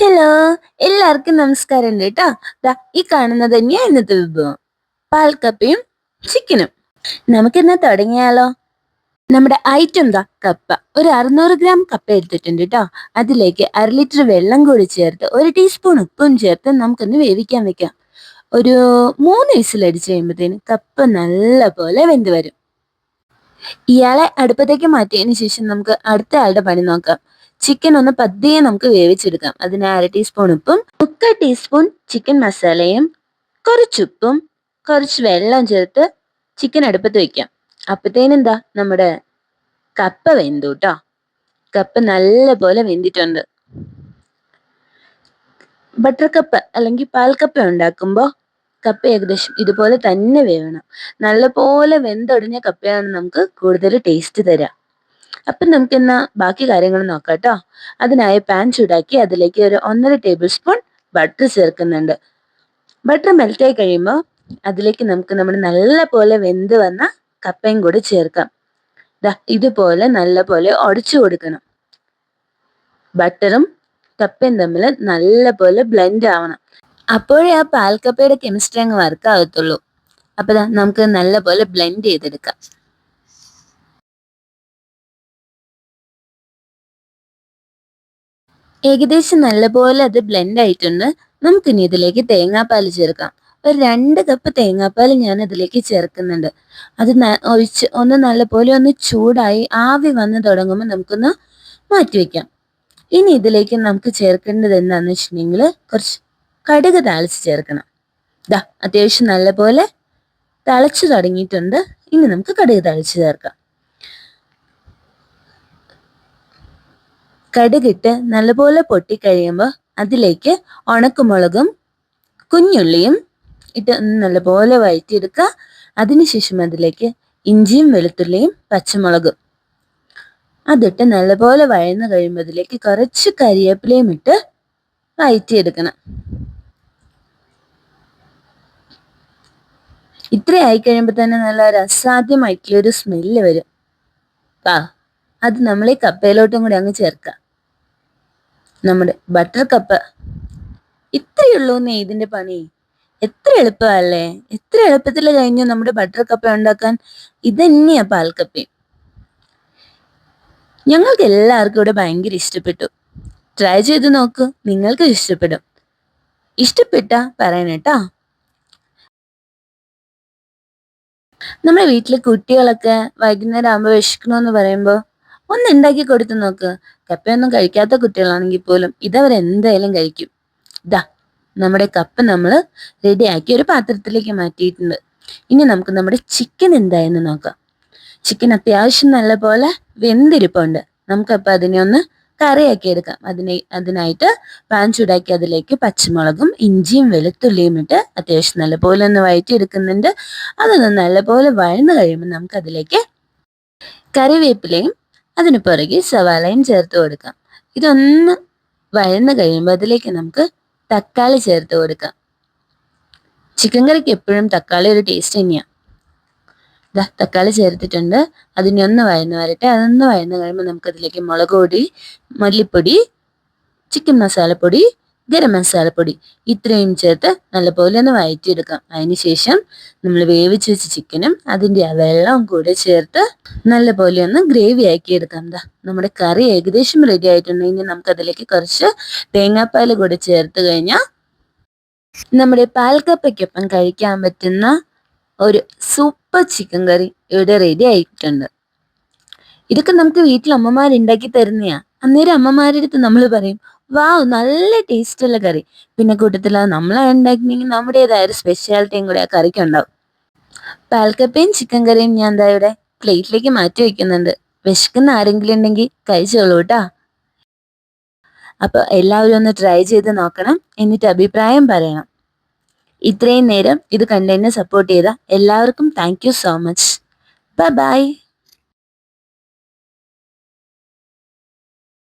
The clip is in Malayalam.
ഹലോ എല്ലാവർക്കും നമസ്കാരം ഉണ്ട് കേട്ടോ ഈ കാണുന്നത് തന്നെയാ ഇന്നത്തെ വിഭവം. പാൽക്കപ്പയും ചിക്കനും നമുക്കിന്ന് തുടങ്ങിയാലോ? നമ്മുടെ ഐറ്റം ദാ കപ്പ. ഒരു അറുന്നൂറ് ഗ്രാം കപ്പ എടുത്തിട്ടുണ്ട് കേട്ടോ അതിലേക്ക് അര ലിറ്റർ വെള്ളം കൂടി ചേർത്ത് ഒരു ടീസ്പൂൺ ഉപ്പും ചേർത്ത് നമുക്കൊന്ന് വേവിക്കാൻ വെക്കാം. ഒരു മൂന്ന് വിസിലടിച്ച് കഴിയുമ്പോഴത്തേന് കപ്പ നല്ല പോലെ വെന്ത് വരും. ഇയാളെ അടുപ്പത്തേക്ക് മാറ്റിയതിന് ശേഷം നമുക്ക് അടുത്ത ആളുടെ പണി നോക്കാം. ചിക്കൻ ഒന്ന് പതിയെ നമുക്ക് വേവിച്ചെടുക്കാം. അതിന് അര ടീസ്പൂൺ ഉപ്പും മുക്കാൽ ടീസ്പൂൺ ചിക്കൻ മസാലയും കുറച്ചുപ്പും കുറച്ച് വെള്ളം ചേർത്ത് ചിക്കൻ അടുപ്പത്ത് വെക്കാം. അപ്പത്തേനെന്താ നമ്മുടെ കപ്പ വെന്തു കേട്ടോ കപ്പ നല്ലപോലെ വെന്തിട്ടുണ്ട്. ബട്ടർ കപ്പ് അല്ലെങ്കിൽ പാൽക്കപ്പ ഉണ്ടാക്കുമ്പോൾ കപ്പ ഏകദേശം ഇതുപോലെ തന്നെ വേവണം. നല്ലപോലെ വെന്തൊടിഞ്ഞ കപ്പയാണ് നമുക്ക് കൂടുതൽ ടേസ്റ്റ് തരാം. അപ്പം നമുക്ക് എന്നാൽ ബാക്കി കാര്യങ്ങൾ നോക്കാം കേട്ടോ അതിനായി പാൻ ചൂടാക്കി അതിലേക്ക് ഒരു ഒന്നര ടേബിൾ സ്പൂൺ ബട്ടർ ചേർക്കുന്നുണ്ട് ബട്ടർ മെൽറ്റായി കഴിയുമ്പോൾ അതിലേക്ക് നമുക്ക് നമ്മൾ നല്ല പോലെ വെന്ത് വന്ന കപ്പയും കൂടി ചേർക്കാം. ദാ ഇതുപോലെ നല്ല പോലെ ഉടച്ചു കൊടുക്കണം. ബട്ടറും കപ്പയും തമ്മിൽ നല്ല പോലെ ബ്ലെൻഡ് ആവണം. അപ്പോഴേ ആ പാൽക്കപ്പയുടെ കെമിസ്ട്രി അങ്ങ് വർക്ക് ആകത്തുള്ളൂ. അപ്പൊ നമുക്ക് നല്ല പോലെ ബ്ലെൻഡ് ചെയ്തെടുക്കാം. ഏകദേശം നല്ലപോലെ അത് ബ്ലെൻഡ് ആയിട്ടുണ്ട്. നമുക്കിനി ഇതിലേക്ക് തേങ്ങാപ്പാൽ ചേർക്കാം. ഒരു രണ്ട് കപ്പ് തേങ്ങാപ്പാൽ ഞാൻ ഇതിലേക്ക് ചേർക്കുന്നുണ്ട്. അത് ഒഴിച്ച് ഒന്ന് നല്ലപോലെ ഒന്ന് ചൂടായി ആവി വന്ന് തുടങ്ങുമ്പോൾ നമുക്കൊന്ന് മാറ്റിവെക്കാം ഇനി ഇതിലേക്ക് നമുക്ക് ചേർക്കേണ്ടത് എന്താണെന്ന് വെച്ചിട്ടുണ്ടെങ്കിൽ കുറച്ച് കടുക് താളിച്ച് ചേർക്കണം. ഇതാ അത്യാവശ്യം നല്ലപോലെ തളച്ചു തുടങ്ങിയിട്ടുണ്ട്. ഇനി നമുക്ക് കടുക് തളിച്ച് ചേർക്കാം. കടുകിട്ട് നല്ലപോലെ പൊട്ടി കഴിയുമ്പോൾ അതിലേക്ക് ഉണക്കമുളകും കുഞ്ഞുള്ളിയും ഇട്ട് നല്ലപോലെ വഴറ്റിയെടുക്കുക. അതിനുശേഷം അതിലേക്ക് ഇഞ്ചിയും വെളുത്തുള്ളിയും പച്ചമുളകും. അതിട്ട് നല്ലപോലെ വഴന്ന് കഴിയുമ്പോൾ അതിലേക്ക് കുറച്ച് കരിവേപ്പിലയും ഇട്ട് വഴറ്റിയെടുക്കണം. ഇത്ര ആയി കഴിയുമ്പോൾ തന്നെ നല്ല ഒരു അസാധ്യമായിട്ടുള്ള ഒരു സ്മെല്ല് വരും. ആ അത് നമ്മൾ ഈ കപ്പയിലോട്ടും കൂടി അങ്ങ് ചേർക്കാം. നമ്മുടെ ബട്ടർ കപ്പ് ഇത്രയുള്ളൂ എന്നേ ഇതിന്റെ പണി. എത്ര എളുപ്പമല്ലേ? എത്ര എളുപ്പത്തിൽ കഴിഞ്ഞു നമ്മുടെ ബട്ടർ കപ്പ ഉണ്ടാക്കാൻ. ഇതന്നെയാ പാൽക്കപ്പയും ഞങ്ങൾക്ക് എല്ലാവർക്കും ഇവിടെ ഭയങ്കര ഇഷ്ടപ്പെട്ടു. ട്രൈ ചെയ്ത് നോക്ക്. നിങ്ങൾക്ക് ഇഷ്ടപ്പെടും. ഇഷ്ടപ്പെട്ട പറയണേട്ടാ നമ്മുടെ വീട്ടിലെ കുട്ടികളൊക്കെ വൈകുന്നേരം ആകുമ്പോൾ വിശക്കണമെന്ന് പറയുമ്പോൾ ഒന്ന് ഉണ്ടാക്കി കൊടുത്തു നോക്ക്. കപ്പയൊന്നും കഴിക്കാത്ത കുട്ടികളാണെങ്കിൽ പോലും ഇതവർ എന്തായാലും കഴിക്കും. ഇതാ നമ്മുടെ കപ്പ നമ്മൾ റെഡിയാക്കി ഒരു പാത്രത്തിലേക്ക് മാറ്റിയിട്ടുണ്ട്. ഇനി നമുക്ക് നമ്മുടെ ചിക്കൻ എന്തായെന്ന് നോക്കാം. ചിക്കൻ അത്യാവശ്യം നല്ല പോലെ വെന്തിരിപ്പുണ്ട്. നമുക്കപ്പോൾ അതിനെ ഒന്ന് കറിയാക്കി എടുക്കാം. അതിനെ അതിനായിട്ട് പാൻ ചൂടാക്കി അതിലേക്ക് പച്ചമുളകും ഇഞ്ചിയും വെളുത്തുള്ളിയും ഇട്ട് അത്യാവശ്യം നല്ലപോലെ ഒന്ന് വഴറ്റിയെടുക്കുന്നുണ്ട്. അതൊന്ന് നല്ലപോലെ വഴന്നു കഴിയുമ്പോൾ നമുക്ക് അതിലേക്ക് കറിവേപ്പിലയും അതിന് പുറകെ സവാളയും ചേർത്ത് കൊടുക്കാം. ഇതൊന്ന് വഴന്ന് കഴിയുമ്പോൾ അതിലേക്ക് നമുക്ക് തക്കാളി ചേർത്ത് കൊടുക്കാം. ചിക്കൻ കറിക്ക് എപ്പോഴും തക്കാളി ഒരു ടേസ്റ്റ് തന്നെയാണ് ഇതാ തക്കാളി ചേർത്തിട്ടുണ്ട്. അതിനെ ഒന്ന് വഴന്ന് വരട്ടെ. അതൊന്ന് വഴന്ന് കഴിയുമ്പോൾ നമുക്കതിലേക്ക് മുളക് പൊടി മല്ലിപ്പൊടി ചിക്കൻ മസാലപ്പൊടി ഗരം മസാലപ്പൊടി. ഇത്രയും ചേർത്ത് നല്ലപോലെ ഒന്ന് വഴറ്റിയെടുക്കാം അതിനുശേഷം നമ്മൾ വേവിച്ച് വെച്ച ചിക്കനും അതിന്റെ ആ വെള്ളവും കൂടെ ചേർത്ത് നല്ലപോലെ ഒന്ന് ഗ്രേവി ആക്കി എടുക്കാം എന്താ നമ്മുടെ കറി ഏകദേശം റെഡി ആയിട്ടുണ്ടെങ്കിൽ നമുക്ക് അതിലേക്ക് കുറച്ച് തേങ്ങാപ്പാൽ കൂടെ ചേർത്ത് കഴിഞ്ഞാൽ നമ്മുടെ പാൽക്കപ്പയ്ക്കൊപ്പം കഴിക്കാൻ പറ്റുന്ന ഒരു സൂപ്പർ ചിക്കൻ കറി ഇവിടെ റെഡി ആയിട്ടുണ്ട്. ഇതൊക്കെ നമുക്ക് വീട്ടിൽ അമ്മമാർ ഉണ്ടാക്കി തരുന്നയാ. അന്നേരം അമ്മമാരുടെ അടുത്ത് നമ്മൾ പറയും വാവ് നല്ല ടേസ്റ്റുള്ള കറി. പിന്നെ കൂട്ടത്തിൽ നമ്മൾ ഉണ്ടാക്കിണെങ്കിൽ നമ്മുടേതായ ഒരു സ്പെഷ്യാലിറ്റിയും കൂടെ ആ കറിക്ക് ഉണ്ടാവും. പാൽക്കപ്പയും ചിക്കൻ കറിയും ഞാൻ എന്താ ഇവിടെ പ്ലേറ്റിലേക്ക് മാറ്റി വെക്കുന്നുണ്ട്. വിശക്കുന്ന ആരെങ്കിലും ഉണ്ടെങ്കിൽ കഴിച്ചോളൂ കേട്ടാ. അപ്പോൾ എല്ലാവരും ഒന്ന് ട്രൈ ചെയ്ത് നോക്കണം. എന്നിട്ട് അഭിപ്രായം പറയണം. ഇത്രയും നേരം ഇത് കണ്ടതിനെ സപ്പോർട്ട് ചെയ്ത എല്ലാവർക്കും thank so much bye bye